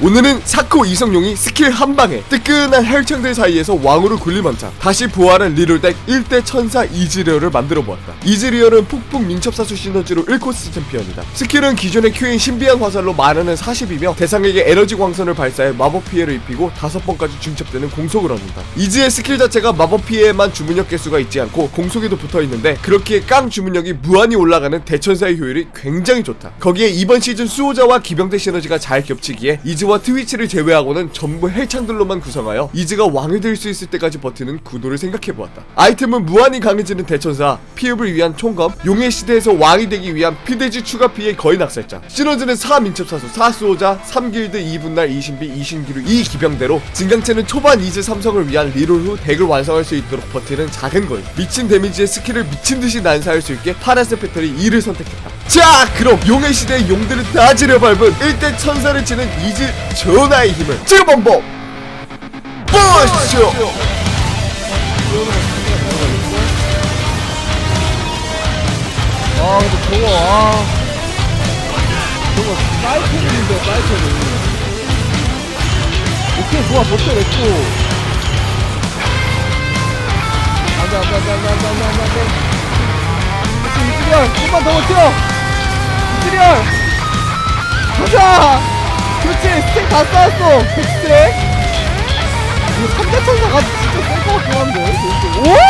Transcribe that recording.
오늘은 사코 이성용이 스킬 한 방에 뜨끈한 헬창들 사이에서 왕으로 군림한자 다시 부활한 리롤덱 1대 천사 이즈리얼을 만들어 보았다. 이즈리얼은 폭풍 민첩사 수 시너지로 1코스 챔피언이다. 스킬은 기존의 큐인 신비한 화살로 만화는 40이며 대상에게 에너지 광선을 발사해 마법 피해를 입히고 5번까지 중첩되는 공속을 얻는다. 이즈의 스킬 자체가 마법 피해에만 주문력 개수가 있지 않고 공속에도 붙어 있는데 그렇기에 깡 주문력이 무한히 올라가는 대천사의 효율이 굉장히 좋다. 거기에 이번 시즌 수호자와 기병대 시너지가 잘 겹치기에 이즈 와 트위치를 제외하고는 전부 헬창들로만 구성하여 이즈가 왕이 될 수 있을 때까지 버티는 구도를 생각해보았다. 아이템은 무한히 강해지는 대천사, 피읍을 위한 총검, 용의 시대에서 왕이 되기 위한 피대지 추가 피해 거의 낙살자, 시너지는 4민첩사수, 4수호자, 3길드 2분날 2신비 2신기루 2기병대로 진강체는 초반 이즈 삼성을 위한 리롤 후 덱을 완성할 수 있도록 버티는 작은 거인. 미친 데미지의 스킬을 미친듯이 난사할 수 있게 파란색 패턴이 2를 선택했다. 자 그럼 용의 시대의 용들을 다 지려 밟은 1대 천사를 치는 이즈 전하의 힘을 지금 한번 보시죠 아 근데 저거 아. 저거 사이클인데 사이클이 오케이 좋아 버텨 냈고. 안돼 안돼 안돼 안돼 안돼 이즈리얼 좀만 더 버텨. 이즈리얼 가자 그렇지 스택 다 쌓았어 백스택 이거 삼대천사가 진짜 셀것 같긴 한데 오